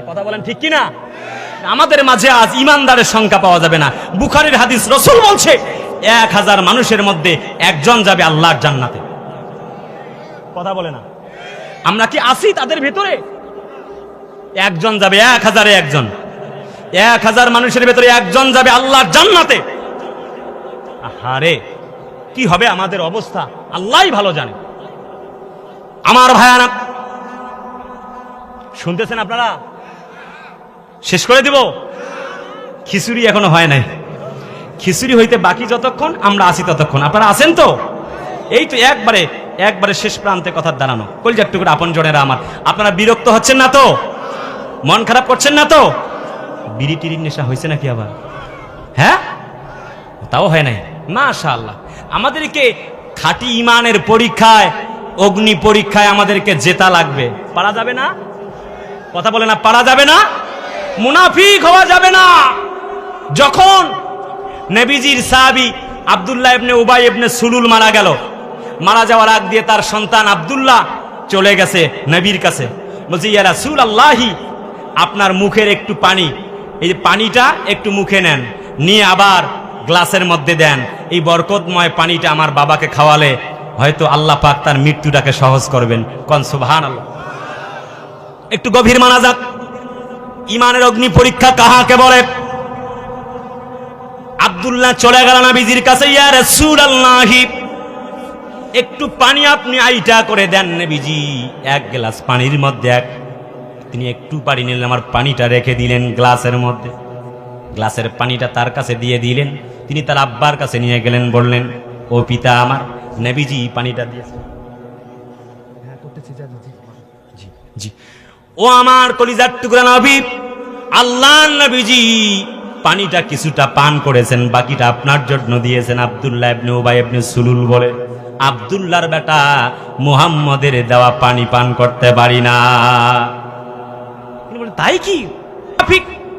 কথা বলেন ঠিক কি না আমাদের মাঝে আজ ইমানদারের সংখ্যা পাওয়া যাবে না। বুখারীর হাদিস রসুল বলছে, এক হাজার মানুষের মধ্যে একজন যাবে আল্লাহর জান্নাতে। কথা বলে না। আমরা কি আসি তাদের ভেতরে? একজন যাবে, এক হাজারে একজন। এক হাজার মানুষের ভেতরে একজন যাবে আল্লাহর জান্নাতে। আহারে, কি হবে আমাদের অবস্থা? আল্লাহই ভালো জানে। আমার ভায়ানা শুনতেছেন আপনারা? শেষ করে দিব? খিচুড়ি এখনও হয় নাই। খিচুড়ি হইতে বাকি যতক্ষণ, আমরা আসি ততক্ষণ। আপনারা আছেন তো? এই তো একবারে একবারে শেষ প্রান্তে কথা দাঁড়ানো। কলজার টুকুর আপন জনেরা আমার। আপনারা বিরক্ত হচ্ছেন না তো? মন খারাপ করছেন না তো? বিড়ি টিড়ির নেশা হয়েছে নাকি আবার? হ্যাঁ? তাও হয় নাই। মাশাআল্লাহ। আমাদেরকে খাঁটি ইমানের পরীক্ষায়, অগ্নি পরীক্ষায় আমাদেরকে জেতা লাগবে। পারা যাবে না? কথা বলে না, পারা যাবে না? মুনাফিক হওয়া যাবে না। যখন নেবিজির সাহাবি আব্দুল্লাহ ইবনে উবাই ইবনে সুলুল মারা গেল, মারা যাওয়ার আগ দিয়ে তার সন্তান আব্দুল্লাহ চলে গেছে নবীর কাছে। বলছে, ইয়া রাসূল আল্লাহি আপনার মুখের একটু পানি, এই যে পানিটা একটু মুখে নেন, নিয়ে আবার গ্লাসের মধ্যে দেন। এই বরকতময় পানিটা আমার বাবাকে খাওয়ালে, হয়তো আল্লাহ পাক তার মৃত্যুটাকে সহজ করবেন। কন সুবহান আল্লাহ একটু গভীর মানা যাক। ইমানের অগ্নি পরীক্ষা কাহাকে বলে? আব্দুল্লাহ চলে গেল নবীজির কাছে ইয়া রাসূলুল্লাহি। একটু পানি আপনি আইটা করে দেন নবীজি। এক গ্লাস পানির মধ্যে এক। তিনি একটু পানি নিলেন আমার পানিটা রেখে দিলেন গ্লাসের মধ্যে। গ্লাসের পানিটা তার কাছে দিয়ে দিলেন। তিনি তার আব্বার কাছে নিয়ে গেলেন বললেন ও পিতা আমার নবীজি পানিটা দিয়েছে। জি জি। ও আমার কলিজার টুকরা নবী আল্লাহ নবীজি পানিটা কিছুটা পান করেছেন, বাকিটা আপনার জন্য দিয়েছেন, আব্দুল্লাহ ইবনে উবাই ইবনে সুলুল বলে। আব্দুল্লাহর বেটা মুহাম্মদের দেওয়া পানি পান করতে পারি না। তাই কি?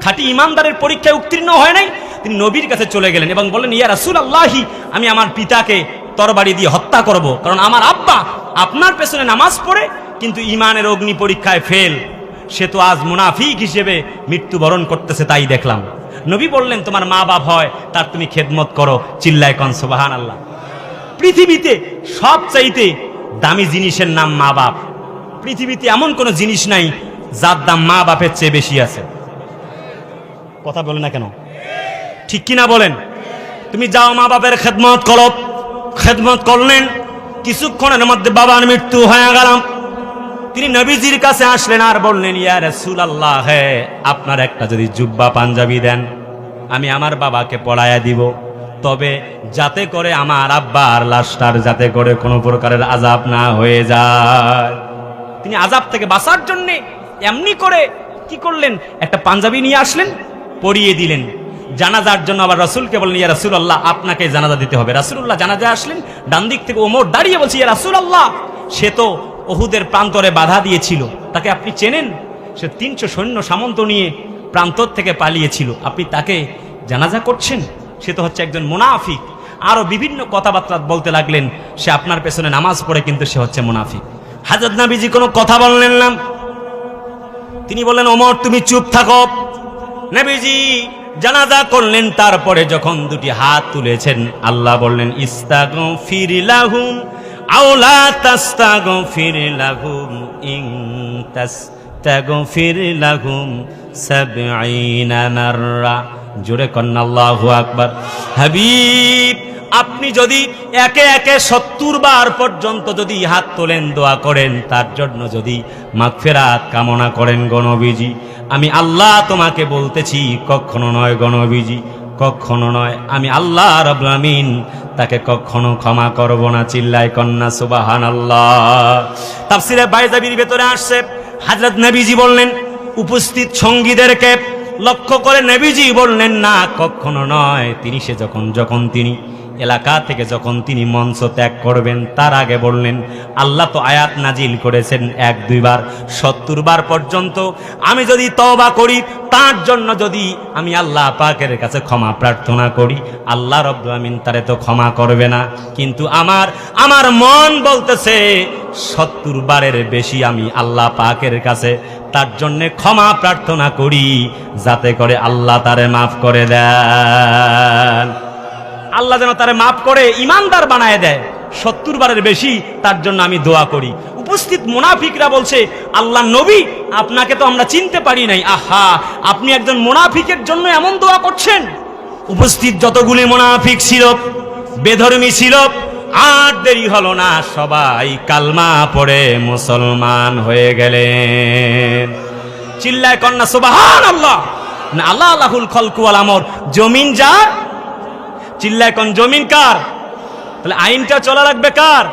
খাঁটি ইমানদারের পরীক্ষায় উত্তীর্ণ হয় নাই? তিনি নবীর কাছে চলে গেলেন এবং বললেন, ইয়া রাসূল আল্লাহি আমি আমার পিতাকে তরবারি দিয়ে হত্যা করব, কারণ আমার আব্বা আপনার পেছনে নামাজ পড়ে কিন্তু ইমানের অগ্নি পরীক্ষায় ফেল সে তো আজ মুনাফিক হিসেবে মৃত্যুবরণ করতেছে, তাই দেখলাম। নবী বললেন, তোমার মা বাপ হয়, তার তুমি খেদমত করো, চিল্লায় কন সুবাহান আল্লাহ পৃথিবীতে সব চাইতে দামি জিনিসের নাম মা বাপ পৃথিবীতে এমন কোনো জিনিস নাই, যার দাম মা বাপের চেয়ে বেশি আছে। কথা বলে না কেন? ঠিক কিনা বলেন? তুমি যাও মা বাপের খেদমত করো। খেদমত করলেন, কিছুক্ষণের মধ্যে বাবার মৃত্যু হয়ে গেলাম। তিনি নবীজির কাছে আসলেন আর বললেন, ইয়া রাসূল আল্লাহ হে আপনার একটা যদি জুব্বা পাঞ্জাবি দেন, আমি আমার বাবাকে পড়ায়া দিব। তবে যাতে করে আমার আব্বার লাশটার যাতে করে কোনো প্রকারের আজাব না হয়ে যায়। তিনি আজাব থেকে বাঁচার জন্য এমনি করে কি করলেন? একটা পাঞ্জাবি নিয়ে আসলেন, পরিয়ে দিলেন। জানাজার জন্য আবার রাসূলকে বললেন, ইয়া রাসূল আল্লাহ আপনাকে জানাজা দিতে হবে। রাসূলুল্লাহ জানাজা আসলেন ডান দিক থেকে ওমর দাঁড়িয়ে বলছি, ইয়া রাসূল আল্লাহ সে তো ওহুদের প্রান্তরে বাধা দিয়েছিল। তাকে আপনি চেনেন? সে তিনশো সৈন্য সামন্ত নিয়ে প্রান্তর থেকে পালিয়েছিল। আপনি তাকে জানাজা করছেন? সে তো হচ্ছে একজন মুনাফিক। আরও বিভিন্ন কথাবার্তা বলতে লাগলেন। সে আপনার পেছনে নামাজ পড়ে, কিন্তু সে হচ্ছে মুনাফিক। হাজরত নাবিজি কোনো কথা বললেন না। তিনি বললেন, ওমর, তুমি চুপ থাকো। নবীজি জানাজা করলেন, তারপরে যখন দুটি হাত তুলেছেন, আল্লাহ বললেন ইস্তাগো ফিরিলাহুম আওলা তাস্তাগো ফিরিলাহুম ইং তাস্তাগো ফিরিলাহুম সাবঈনা মাররা জোরে কন্না আল্লাহু আকবার। হাবিব, আপনি যদি একে একে সত্তর বার পর্যন্ত যদি হাত তোলেন, দোয়া করেন, তার জন্য যদি মাগফেরাত কামনা করেন গণবীজি আমি আল্লাহ তোমাকে বলতেছি, কখনো নয় গণবীজি কখনো নয়, আমি আল্লাহ রবলামিন তাকে কখনো ক্ষমা করব না, চিল্লায় কন্যা সুবাহান আল্লাহ তাফসিরে বাইজাবির ভেতরে আসছে, হাজরত নবীজি বললেন, উপস্থিত সঙ্গীদেরকে লক্ষ্য করে নবীজি বললেন, না, কখনো নয়, তিনি সে যখন যখন তিনি এলাকা থেকে যখন তিনি মঞ্চ ত্যাগ করবেন, তার আগে বললেন, আল্লাহ তো আয়াত নাজিল করেছেন এক দুইবার সত্তর বার পর্যন্ত। আমি যদি তবা করি, তার জন্য যদি আমি আল্লাহ পাকের কাছে ক্ষমা প্রার্থনা করি, আল্লাহ রব্দু আমিন তারে তো ক্ষমা করবে না। কিন্তু আমার আমার মন বলতেছে, সত্তর বারের বেশি আমি আল্লাহ পাকের কাছে তার জন্যে ক্ষমা প্রার্থনা করি, যাতে করে আল্লাহ তারে মাফ করে দেন। আল্লাহ যেন তারে মাফ করে, ইমানদার বানায় দেয়। সত্তর বারের বেশি তার জন্য আমি দোয়া করি। উপস্থিত মুনাফিকরা বলছে, আল্লাহ নবী, আপনাকে তো আমরা চিনতে পারি নাই। আহা, আপনি একজন মুনাফিকের জন্য এমন দোয়া করছেন? উপস্থিত যতগুলি মোনাফিক ছিল, বেধর্মী ছিল, আর দেরি হলো না, সবাই কালমা পড়ে মুসলমান হয়ে গেলেন। চিল্লায় কন্যা সুবাহান আল্লাহ আল্লাহ আল্লাহুল খলকুয়াল আমর, জমিন যার চিল্লায় কোন জমিন কার? তাহলে আইনটা চলা লাগবে কার?